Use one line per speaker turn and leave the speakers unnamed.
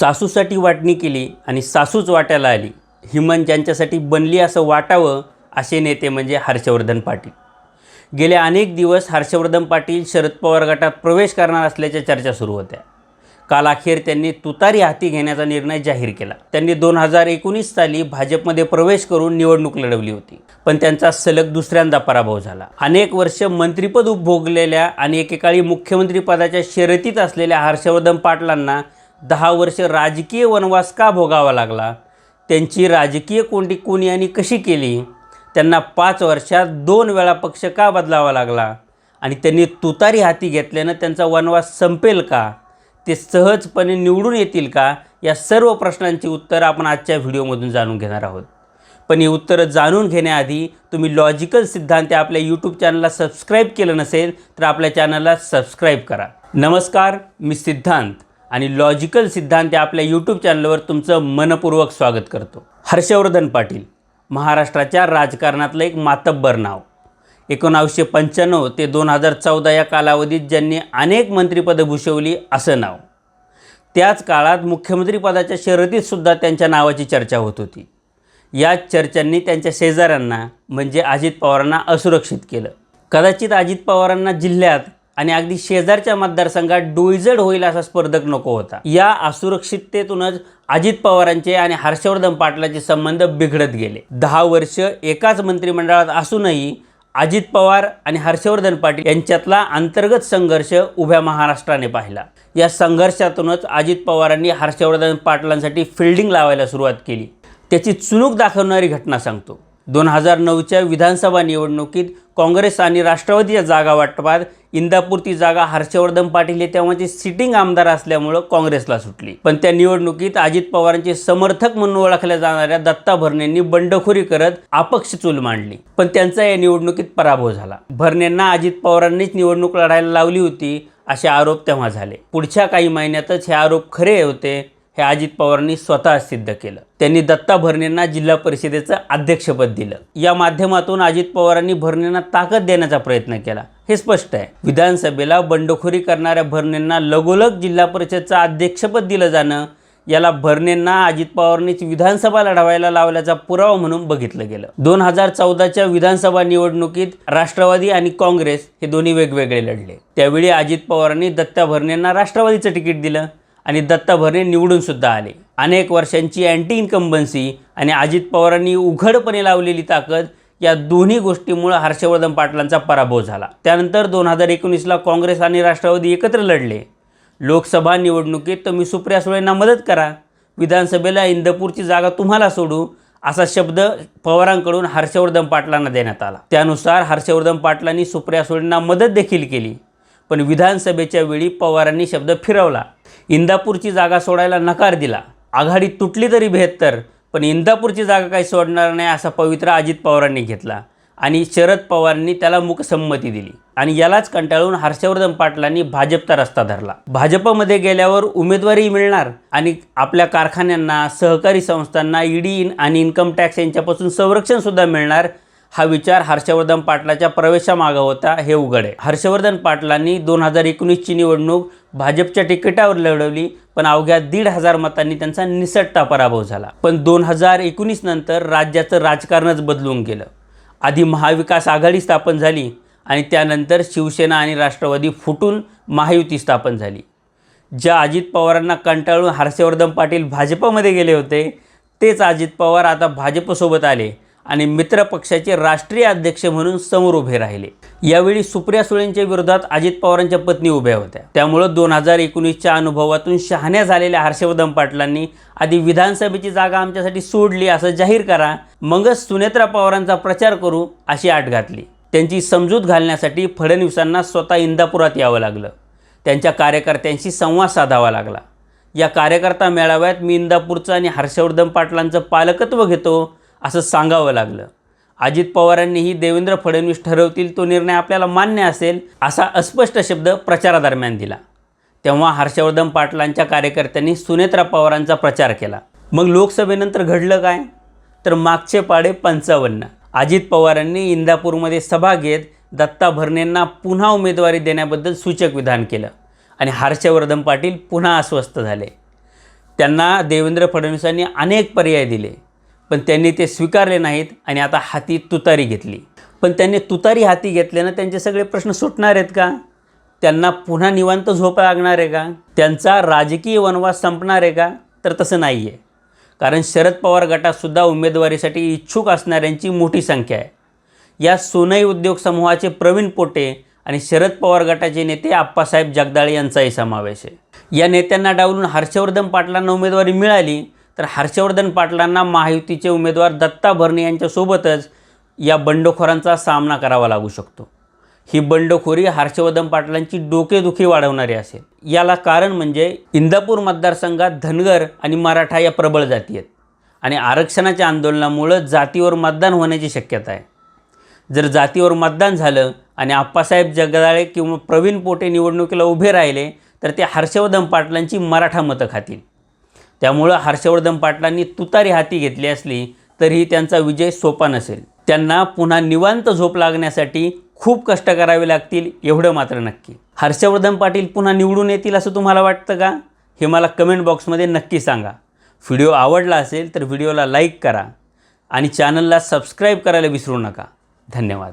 सासूसाठी वाटणी केली आणि सासूच वाट्याला आली. हिमन ज्यांच्यासाठी बनली असं वाटावं असे नेते म्हणजे हर्षवर्धन पाटील. गेले अनेक दिवस हर्षवर्धन पाटील शरद पवार गटात प्रवेश करणार असल्याच्या चर्चा सुरू होत्या. काल अखेर त्यांनी तुतारी हाती घेण्याचा निर्णय जाहीर केला. त्यांनी दोन हजार एकोणीस साली भाजपमध्ये प्रवेश करून निवडणूक लढवली होती. पण त्यांचा सलग दुसऱ्यांदा पराभव झाला. अनेक वर्ष मंत्रिपद उपभोगलेल्या आणि एकेकाळी मुख्यमंत्रीपदाच्या शर्यतीत असलेल्या हर्षवर्धन पाटलांना दहा वर्ष राजकीय वनवास का भोगावा लागला? त्यांची राजकीय कोंडी कोणी आणि कशी केली? त्यांना पाच वर्षात दोन वेळा पक्ष का बदलावा लागला? आणि त्यांनी तुतारी हाती घेतल्यानं त्यांचा वनवास संपेल का? ते सहजपणे निवडून येतील का? या सर्व प्रश्नांची उत्तरं आपण आजच्या व्हिडिओमधून जाणून घेणार आहोत. पण ही उत्तरं जाणून घेण्याआधी तुम्ही लॉजिकल सिद्धांत आपल्या यूट्यूब चॅनलला सबस्क्राईब केलं नसेल तर आपल्या चॅनलला सबस्क्राईब करा. नमस्कार मी सिद्धांत. आणि लॉजिकल सिद्धांत या आपल्या यूट्यूब चॅनलवर तुमचं मनपूर्वक स्वागत करतो. हर्षवर्धन पाटील महाराष्ट्राच्या राजकारणातलं एक मातब्बर नाव. एकोणावीसशे पंच्याण्णव ते दोन हजार चौदा या कालावधीत ज्यांनी अनेक मंत्रिपदं भूषवली असं नाव. त्याच काळात मुख्यमंत्रीपदाच्या शर्यतीतसुद्धा त्यांच्या नावाची चर्चा होत होती. याच चर्चांनी त्यांच्या शेजाऱ्यांना म्हणजे अजित पवारांना असुरक्षित केलं. कदाचित अजित पवारांना जिल्ह्यात आणि अगदी शेजारच्या मतदारसंघात डोईजड होईल असा स्पर्धक नको होता. या असुरक्षिततेतूनच अजित पवारांचे आणि हर्षवर्धन पाटलाचे संबंध बिघडत गेले. दहा वर्ष एकाच मंत्रिमंडळात असूनही अजित पवार आणि हर्षवर्धन पाटील यांच्यातला अंतर्गत संघर्ष उभ्या महाराष्ट्राने पाहिला. या संघर्षातूनच अजित पवारांनी हर्षवर्धन पाटलांसाठी फिल्डिंग लावायला सुरुवात केली. त्याची चुणूक दाखवणारी घटना सांगतो. दोन हजार नऊच्या विधानसभा निवडणुकीत काँग्रेस आणि राष्ट्रवादीच्या जागा वाटपात इंदापूर ती जागा हर्षवर्धन पाटील हे तेव्हाचे सिटिंग आमदार असल्यामुळं काँग्रेसला सुटली. पण त्या निवडणुकीत अजित पवारांचे समर्थक म्हणून ओळखल्या जाणाऱ्या दत्ता भरणेंनी बंडखोरी करत अपक्ष चूल मांडली. पण त्यांचा या निवडणुकीत पराभव झाला. भरणेंना अजित पवारांनीच निवडणूक लढायला लावली होती असे आरोप तेव्हा झाले. पुढच्या काही महिन्यातच हे आरोप खरे होते हे अजित पवारांनी स्वतः सिद्ध केलं. त्यांनी दत्ता भरणेंना जिल्हा परिषदेचं अध्यक्षपद दिलं. या माध्यमातून अजित पवारांनी भरणेंना ताकद देण्याचा प्रयत्न केला. हे स्पष्ट आहे. विधानसभेला बंडखोरी करणाऱ्या भरणेंना लगोलग जिल्हा परिषदचं अध्यक्षपद दिलं जाणं याला भरणेंना अजित पवारांनीच विधानसभा लढवायला लावल्याचा पुरावा म्हणून बघितलं गेलं. दोन हजार चौदाच्या विधानसभा निवडणुकीत राष्ट्रवादी आणि काँग्रेस हे दोन्ही वेगवेगळे लढले. त्यावेळी अजित पवारांनी दत्ता भरणेंना राष्ट्रवादीचं तिकीट दिलं. आणि दत्ता भरणे आले. अनेक वर्षांची अँटी इन्कम्बन्सी आणि अजित पवारांनी उघडपणे लावलेली ताकद या दोन्ही गोष्टीमुळं हर्षवर्धन पाटलांचा पराभव झाला. त्यानंतर दोन हजार एकोणीसला काँग्रेस आणि राष्ट्रवादी एकत्र लढले. लोकसभा निवडणुकीत तुम्ही सुप्रिया सुळेंना मदत करा. विधानसभेला इंदपूरची जागा तुम्हाला सोडू असा शब्द पवारांकडून हर्षवर्धन पाटलांना देण्यात आला. त्यानुसार हर्षवर्धन पाटलांनी सुप्रिया सुळेंना मदत देखील केली. पण विधानसभेच्या वेळी पवारांनी शब्द फिरवला. इंदापूरची जागा सोडायला नकार दिला. आघाडी तुटली तरी बेहत्तर पण इंदापूरची जागा काही सोडणार नाही असा पवित्रा अजित पवारांनी घेतला आणि शरद पवारांनी त्याला मुकसंमती दिली. आणि यालाच कंटाळून हर्षवर्धन पाटलांनी भाजपचा रस्ता धरला. भाजपमध्ये गेल्यावर उमेदवारी मिळणार आणि आपल्या कारखान्यांना सहकारी संस्थांना ईडी आणि इन्कम टॅक्स यांच्यापासून संरक्षणसुद्धा मिळणार हा विचार हर्षवर्धन पाटलाच्या प्रवेशामागं होता हे उघड आहे. हर्षवर्धन पाटलांनी दोन हजार एकोणीसची निवडणूक भाजपच्या तिकिटावर लढवली पण अवघ्या दीड हजार मतांनी त्यांचा निसटता पराभव झाला. पण दोन हजार एकोणीस नंतर राज्याचं राजकारणच बदलून गेलं. आधी महाविकास आघाडी स्थापन झाली आणि त्यानंतर शिवसेना आणि राष्ट्रवादी फुटून महायुती स्थापन झाली. ज्या अजित पवारांना कंटाळून हर्षवर्धन पाटील भाजपमध्ये गेले होते तेच अजित पवार आता भाजपसोबत आले आणि मित्रपक्षाचे राष्ट्रीय अध्यक्ष म्हणून समोर उभे राहिले. यावेळी सुप्रिया सुळेंच्या विरोधात अजित पवारांच्या पत्नी उभ्या होत्या. त्यामुळं दोन हजार एकोणीसच्या अनुभवातून शहाण्या झालेल्या हर्षवर्धन पाटलांनी आधी विधानसभेची जागा आमच्यासाठी सोडली असं जाहीर करा मगच सुनेत्रा पवारांचा प्रचार करू अशी आट घातली. त्यांची समजूत घालण्यासाठी फडणवीसांना स्वतः इंदापुरात यावं लागलं. त्यांच्या कार्यकर्त्यांशी संवाद साधावा लागला. या कार्यकर्ता मेळाव्यात मी इंदापूरचं आणि हर्षवर्धन पाटलांचं पालकत्व घेतो असं सांगावं लागलं. अजित पवारांनीही देवेंद्र फडणवीस ठरवतील तो निर्णय आपल्याला मान्य असेल असा अस्पष्ट शब्द प्रचारादरम्यान दिला. तेव्हा हर्षवर्धन पाटलांच्या कार्यकर्त्यांनी सुनेत्रा पवारांचा प्रचार केला. मग लोकसभेनंतर घडलं काय? तर मागचे पाडे पंचावन्न. अजित पवारांनी इंदापूरमध्ये सभा घेत दत्ता भरणेंना पुन्हा उमेदवारी देण्याबद्दल सूचक विधान केलं आणि हर्षवर्धन पाटील पुन्हा अस्वस्थ झाले. त्यांना देवेंद्र फडणवीसांनी अनेक पर्याय दिले. पण त्यांनी ते स्वीकारले नाहीत आणि आता हाती तुतारी घेतली. पण त्यांनी तुतारी हाती घेतल्यानं त्यांचे सगळे प्रश्न सुटणार आहेत का? त्यांना पुन्हा निवांत झोप लागणार आहे का? त्यांचा राजकीय वनवास संपणार आहे का? तर तसं नाही आहे कारण शरद पवार गटातसुद्धा उमेदवारीसाठी इच्छुक असणाऱ्यांची मोठी संख्या आहे. या सोनई उद्योग समूहाचे प्रवीण पोटे आणि शरद पवार गटाचे नेते आप्पासाहेब जगदाळे यांचाही समावेश आहे. या नेत्यांना डावलून हर्षवर्धन पाटलांना उमेदवारी मिळाली तर हर्षवर्धन पाटलांना महायुतीचे उमेदवार दत्ता भरणे यांच्यासोबतच या बंडखोरांचा सामना करावा लागू शकतो. ही बंडखोरी हर्षवर्धन पाटलांची डोकेदुखी वाढवणारी असेल. याला कारण म्हणजे इंदापूर मतदारसंघात धनगर आणि मराठा या प्रबळ जाती आहेत. आणि आरक्षणाच्या आंदोलनामुळं जातीवर मतदान होण्याची शक्यता आहे. जर जातीवर मतदान झालं आणि आप्पासाहेब जगदाळे किंवा प्रवीण पोटे निवडणुकीला उभे राहिले तर ते हर्षवर्धन पाटलांची मराठा मतं खातील. त्यामुळं हर्षवर्धन पाटलांनी तुतारी हाती घेतली असली तरीही त्यांचा विजय सोपा नसेल. त्यांना पुन्हा निवांत झोप लागण्यासाठी खूप कष्ट करावे लागतील एवढं मात्र नक्की. हर्षवर्धन पाटील पुन्हा निवडून येतील असं तुम्हाला वाटतं का? हे मला कमेंट बॉक्समध्ये नक्की सांगा. व्हिडिओ आवडला असेल तर व्हिडिओला लाईक करा आणि चॅनलला सबस्क्राईब करायला विसरू नका. धन्यवाद.